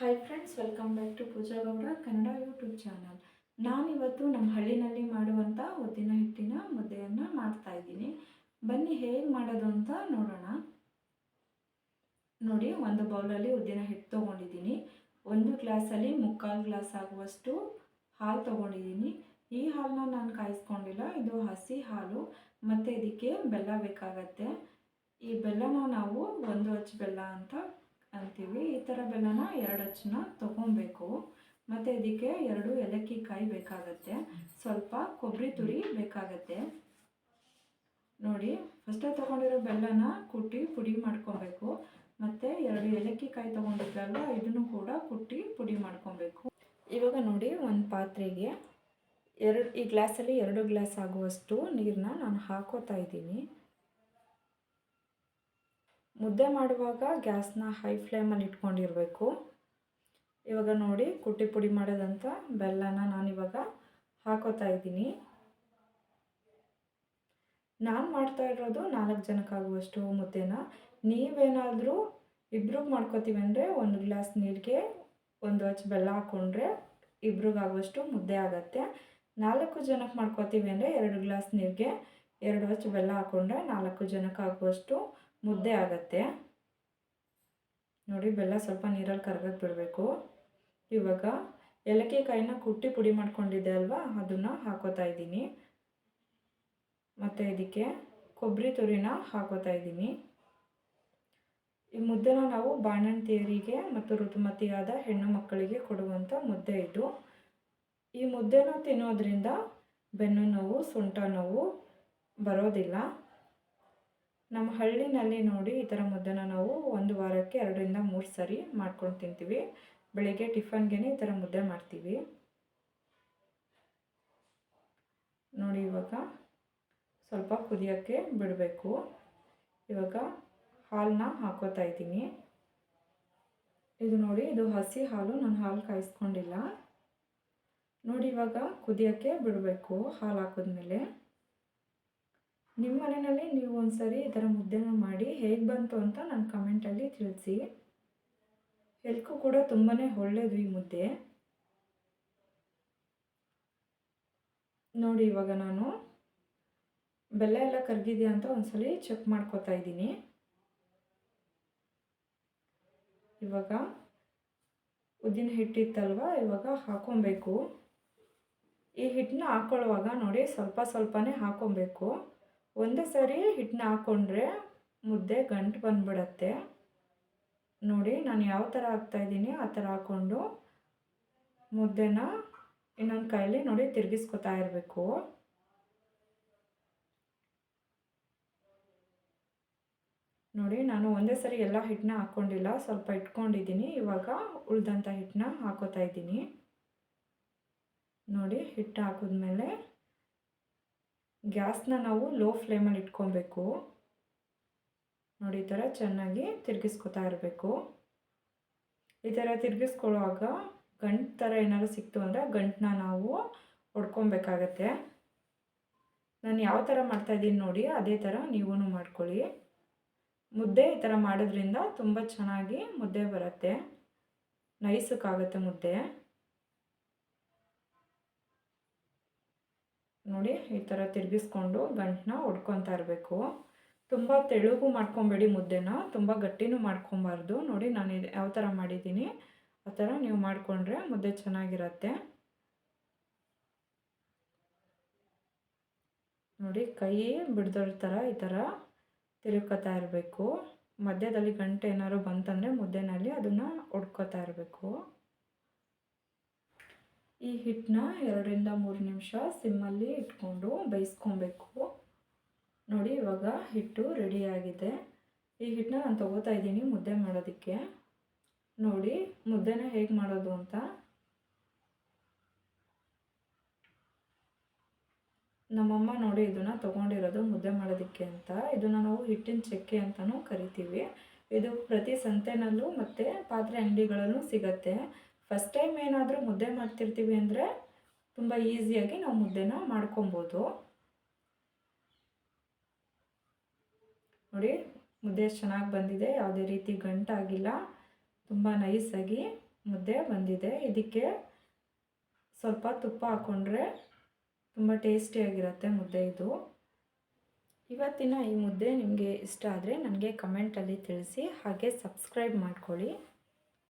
Hi friends welcome back to Pooja Gowda Kannada YouTube channel ನಾನಿವತ್ತು ನಮ್ಮ ಹಳ್ಳಿನಲ್ಲಿ ಮಾಡುವಂಥ ಉದ್ದಿನ ಹಿಟ್ಟಿನ ಮುದ್ದೆಯನ್ನು ಮಾಡ್ತಾ ಇದ್ದೀನಿ. ಬನ್ನಿ ಹೇಗೆ ಮಾಡೋದು ಅಂತ ನೋಡೋಣ. ನೋಡಿ, ಒಂದು ಬೌಲಲ್ಲಿ ಉದ್ದಿನ ಹಿಟ್ಟು ತೊಗೊಂಡಿದ್ದೀನಿ. ಒಂದು ಗ್ಲಾಸಲ್ಲಿ ಮುಕ್ಕಾಲು ಗ್ಲಾಸ್ ಆಗುವಷ್ಟು ಹಾಲು ತೊಗೊಂಡಿದ್ದೀನಿ. ಈ ಹಾಲನ್ನ ನಾನು ಕಾಯಿಸ್ಕೊಂಡಿಲ್ಲ, ಇದು ಹಸಿ ಹಾಲು, ಮತ್ತು ಇದಕ್ಕೆ ಬೆಲ್ಲ ಬೇಕಾಗತ್ತೆ. ಈ ಬೆಲ್ಲನ ನಾವು ಒಂದು ಅಚ್ಚು ಬೆಲ್ಲ ಅಂತ ಅಂತೀವಿ. ಈ ಥರ ಬೆಲ್ಲನ ಎರಡು ಹಚ್ಚನ್ನ ತೊಗೊಬೇಕು. ಮತ್ತು ಇದಕ್ಕೆ ಎರಡು ಏಲಕ್ಕಿ ಕಾಯಿ ಬೇಕಾಗತ್ತೆ. ಸ್ವಲ್ಪ ಕೊಬ್ಬರಿ ತುರಿ ಬೇಕಾಗತ್ತೆ. ನೋಡಿ ಫಸ್ಟೇ ತೊಗೊಂಡಿರೋ ಬೆಲ್ಲನ ಕುಟ್ಟಿ ಪುಡಿ ಮಾಡ್ಕೊಬೇಕು. ಮತ್ತು ಎರಡು ಏಲಕ್ಕಿ ಕಾಯಿ ತೊಗೊಂಡಿದ್ರಲ್ಲ ಇದನ್ನು ಕೂಡ ಕುಟ್ಟಿ ಪುಡಿ ಮಾಡ್ಕೊಬೇಕು. ಇವಾಗ ನೋಡಿ, ಒಂದು ಪಾತ್ರೆಗೆ ಎರಡು, ಈ ಗ್ಲಾಸಲ್ಲಿ ಎರಡು ಗ್ಲಾಸ್ ಆಗುವಷ್ಟು ನೀರನ್ನ ನಾನು ಹಾಕೋತಾ ಇದ್ದೀನಿ. ಮುದ್ದೆ ಮಾಡುವಾಗ ಗ್ಯಾಸ್ನ ಹೈ ಫ್ಲೇಮಲ್ಲಿ ಇಟ್ಕೊಂಡಿರಬೇಕು. ಇವಾಗ ನೋಡಿ ಕುಟ್ಟಿ ಪುಡಿ ಮಾಡೋದಂತ ಬೆಲ್ಲನ ನಾನಿವಾಗ ಹಾಕೋತಾ ಇದ್ದೀನಿ. ನಾನು ಮಾಡ್ತಾ ಇರೋದು ನಾಲ್ಕು ಜನಕ್ಕಾಗುವಷ್ಟು ಮುದ್ದೆನ. ನೀವೇನಾದರೂ ಇಬ್ರಿಗೆ ಮಾಡ್ಕೋತೀವಿ ಅಂದರೆ ಒಂದು ಗ್ಲಾಸ್ ನೀರಿಗೆ ಒಂದು ಹಚ್ಚು ಬೆಲ್ಲ ಹಾಕ್ಕೊಂಡ್ರೆ ಇಬ್ರಿಗಾಗುವಷ್ಟು ಮುದ್ದೆ ಆಗುತ್ತೆ. ನಾಲ್ಕು ಜನಕ್ಕೆ ಮಾಡ್ಕೋತೀವಿ ಅಂದರೆ ಎರಡು ಗ್ಲಾಸ್ ನೀರಿಗೆ ಎರಡು ಹಚ್ಚು ಬೆಲ್ಲ ಹಾಕ್ಕೊಂಡ್ರೆ ನಾಲ್ಕು ಜನಕ್ಕೆ ಆಗುವಷ್ಟು ಮುದ್ದೆ ಆಗತ್ತೆ. ನೋಡಿ, ಬೆಲ್ಲ ಸ್ವಲ್ಪ ನೀರಲ್ಲಿ ಕರ್ಗಕ್ಕೆ ಬಿಡಬೇಕು. ಇವಾಗ ಏಲಕ್ಕಿ ಕಾಯಿನ ಕುಟ್ಟಿ ಪುಡಿ ಮಾಡ್ಕೊಂಡಿದ್ದೆ ಅಲ್ವಾ? ಅದನ್ನು ಹಾಕೋತಾ ಇದ್ದೀನಿ. ಮತ್ತು ಇದಕ್ಕೆ ಕೊಬ್ಬರಿ ತುರಿನ ಹಾಕೋತಾ ಇದ್ದೀನಿ. ಈ ಮುದ್ದೆನ ನಾವು ಬಾಣಂತಿಯರಿಗೆ ಮತ್ತು ಋತುಮತಿಯಾದ ಹೆಣ್ಣು ಮಕ್ಕಳಿಗೆ ಕೊಡುವಂಥ ಮುದ್ದೆ ಇದು. ಈ ಮುದ್ದೆನ ತಿನ್ನೋದ್ರಿಂದ ಬೆನ್ನು ನೋವು, ಸೊಂಟ ನೋವು ಬರೋದಿಲ್ಲ. ನಮ್ಮ ಹಳ್ಳಿನಲ್ಲಿ ನೋಡಿ, ಈ ಥರ ಮುದ್ದೆನ ನಾವು ಒಂದು ವಾರಕ್ಕೆ ಎರಡರಿಂದ ಮೂರು ಸರಿ ಮಾಡ್ಕೊಂಡು ತಿಂತೀವಿ. ಬೆಳಿಗ್ಗೆ ಟಿಫನ್ಗೆ ಈ ಥರ ಮುದ್ದೆ ಮಾಡ್ತೀವಿ. ನೋಡಿ ಇವಾಗ ಸ್ವಲ್ಪ ಕುದಿಯೋಕ್ಕೆ ಬಿಡಬೇಕು. ಇವಾಗ ಹಾಲನ್ನ ಹಾಕೋತಾ ಇದ್ದೀನಿ. ಇದು ನೋಡಿ, ಇದು ಹಸಿ ಹಾಲು, ನಾನು ಹಾಲು ಕಾಯಿಸ್ಕೊಂಡಿಲ್ಲ. ನೋಡಿ ಇವಾಗ ಕುದಿಯೋಕ್ಕೆ ಬಿಡಬೇಕು ಹಾಲು ಹಾಕಿದ್ಮೇಲೆ. ನಿಮ್ಮ ಮನೆಯಲ್ಲಿ ನೀವು ಒಂದ್ಸರಿ ಈ ಥರ ಮುದ್ದೆನ ಮಾಡಿ ಹೇಗೆ ಬಂತು ಅಂತ ನನ್ನ ಕಮೆಂಟಲ್ಲಿ ತಿಳಿಸಿ. ಹೆಲ್ಕು ಕೂಡ ತುಂಬಾ ಒಳ್ಳೆಯದು ಈ ಮುದ್ದೆ. ನೋಡಿ ಇವಾಗ ನಾನು ಬೆಲ್ಲ ಎಲ್ಲ ಕರಗಿದೆಯಾ ಅಂತ ಒಂದ್ಸಲಿ ಚೆಕ್ ಮಾಡ್ಕೋತಾ ಇದ್ದೀನಿ. ಇವಾಗ ಉದ್ದಿನ ಹಿಟ್ಟಿತ್ತಲ್ವ ಇವಾಗ ಹಾಕೊಬೇಕು. ಈ ಹಿಟ್ಟನ್ನ ಹಾಕ್ಕೊಳ್ಳುವಾಗ ನೋಡಿ ಸ್ವಲ್ಪ ಸ್ವಲ್ಪನೇ ಹಾಕೊಬೇಕು. ಒಂದೇ ಸರಿ ಹಿಟ್ಟನ್ನ ಹಾಕ್ಕೊಂಡ್ರೆ ಮುದ್ದೆ ಗಂಟು ಬಂದ್ಬಿಡತ್ತೆ. ನೋಡಿ, ನಾನು ಯಾವ ಥರ ಹಾಕ್ತಾಯಿದ್ದೀನಿ ಆ ಥರ ಹಾಕ್ಕೊಂಡು ಮುದ್ದೆನ ಇನ್ನೊಂದು ಕೈಲಿ ನೋಡಿ ತಿರುಗಿಸ್ಕೊತಾ ಇರಬೇಕು. ನೋಡಿ, ನಾನು ಒಂದೇ ಸರಿ ಎಲ್ಲ ಹಿಟ್ಟನ್ನ ಹಾಕ್ಕೊಂಡಿಲ್ಲ ಸ್ವಲ್ಪ ಇಟ್ಕೊಂಡಿದ್ದೀನಿ, ಇವಾಗ ಉಳ್ದಂಥ ಹಿಟ್ಟನ್ನ ಹಾಕೋತಾ ಇದ್ದೀನಿ. ನೋಡಿ ಹಿಟ್ಟು ಹಾಕಿದ್ಮೇಲೆ ಗ್ಯಾಸ್ನ ನಾವು ಲೋ ಫ್ಲೇಮಲ್ಲಿ ಇಟ್ಕೊಬೇಕು. ನೋಡಿ, ಈ ಥರ ಚೆನ್ನಾಗಿ ತಿರುಗಿಸ್ಕೊತಾ ಇರಬೇಕು. ಈ ಥರ ತಿರುಗಿಸ್ಕೊಳ್ಳುವಾಗ ಗಂಟು ಥರ ಏನಾದ್ರು ಸಿಕ್ತು ಅಂದರೆ ಗಂಟನ್ನ ನಾವು ಹೊಡ್ಕೊಬೇಕಾಗತ್ತೆ ನಾನು ಯಾವ ಥರ ಮಾಡ್ತಾಯಿದ್ದೀನಿ ನೋಡಿ, ಅದೇ ಥರ ನೀವೂ ಮಾಡ್ಕೊಳ್ಳಿ. ಮುದ್ದೆ ಈ ಥರ ಮಾಡೋದ್ರಿಂದ ತುಂಬ ಚೆನ್ನಾಗಿ ಮುದ್ದೆ ಬರುತ್ತೆ. ನೈಸಕ್ಕಾಗುತ್ತೆ ಮುದ್ದೆ. ನೋಡಿ, ಈ ಥರ ತಿರುಗಿಸ್ಕೊಂಡು ಗಂಟನ್ನ ಹೊಡ್ಕೊತಾ ಇರಬೇಕು. ತುಂಬ ತೆಳುಗು ಮಾಡ್ಕೊಬೇಡಿ ಮುದ್ದೆನ, ತುಂಬ ಗಟ್ಟಿನೂ ಮಾಡ್ಕೊಬಾರ್ದು. ನೋಡಿ, ನಾನು ಇದು ಯಾವ ಥರ ಮಾಡಿದ್ದೀನಿ, ಆ ಥರ ನೀವು ಮಾಡಿಕೊಂಡ್ರೆ ಮುದ್ದೆ ಚೆನ್ನಾಗಿರತ್ತೆ. ನೋಡಿ, ಕೈ ಬಿಡ್ದೋರ ಥರ ಈ ಥರ ತಿರುಕೋತಾ ಇರಬೇಕು. ಮಧ್ಯದಲ್ಲಿ ಗಂಟೆ ಏನಾದ್ರು ಬಂತಂದರೆ ಮುದ್ದೆನಲ್ಲಿ ಅದನ್ನು ಹೊಡ್ಕೋತಾ ಇರಬೇಕು. ಈ ಹಿಟ್ಟನ್ನ ಎರಡರಿಂದ ಮೂರು ನಿಮಿಷ ಸಿಮ್ಮಲ್ಲಿ ಇಟ್ಕೊಂಡು ಬೇಯಿಸ್ಕೊಬೇಕು. ನೋಡಿ, ಇವಾಗ ಹಿಟ್ಟು ರೆಡಿಯಾಗಿದೆ ಈ ಹಿಟ್ಟನ್ನ ನಾನು ತೊಗೋತಾ ಇದ್ದೀನಿ ಮುದ್ದೆ ಮಾಡೋದಕ್ಕೆ. ನೋಡಿ, ಮುದ್ದೆನ ಹೇಗೆ ಮಾಡೋದು ಅಂತ. ನಮ್ಮಮ್ಮ ನೋಡಿ, ಇದನ್ನು ತೊಗೊಂಡಿರೋದು ಮುದ್ದೆ ಮಾಡೋದಕ್ಕೆ ಅಂತ. ಇದನ್ನು ನಾವು ಹಿಟ್ಟಿನ ಚಕ್ಕೆ ಅಂತಲೂ ಕರಿತೀವಿ. ಇದು ಪ್ರತಿ ಸಂತೆನಲ್ಲೂ ಮತ್ತು ಪಾತ್ರೆ ಅಂಗಡಿಗಳಲ್ಲೂ ಸಿಗತ್ತೆ. ಫಸ್ಟ್ ಟೈಮ್ ಏನಾದರೂ ಮುದ್ದೆ ಮಾಡ್ತಿರ್ತೀವಿ ಅಂದರೆ ತುಂಬ ಈಸಿಯಾಗಿ ನಾವು ಮುದ್ದೆನ ಮಾಡ್ಕೊಬೋದು. ನೋಡಿ, ಮುದ್ದೆ ಚೆನ್ನಾಗಿ ಬಂದಿದೆ. ಯಾವುದೇ ರೀತಿ ಗಂಟಾಗಿಲ್ಲ. ತುಂಬ ನೈಸಾಗಿ ಮುದ್ದೆ ಬಂದಿದೆ. ಇದಕ್ಕೆ ಸ್ವಲ್ಪ ತುಪ್ಪ ಹಾಕ್ಕೊಂಡ್ರೆ ತುಂಬ ಟೇಸ್ಟಿಯಾಗಿರುತ್ತೆ ಮುದ್ದೆ ಇದು. ಇವತ್ತಿನ ಈ ಮುದ್ದೆ ನಿಮಗೆ ಇಷ್ಟ ಆದರೆ ನನಗೆ ಕಮೆಂಟಲ್ಲಿ ತಿಳಿಸಿ, ಹಾಗೆ ಸಬ್ಸ್ಕ್ರೈಬ್ ಮಾಡ್ಕೊಳ್ಳಿ.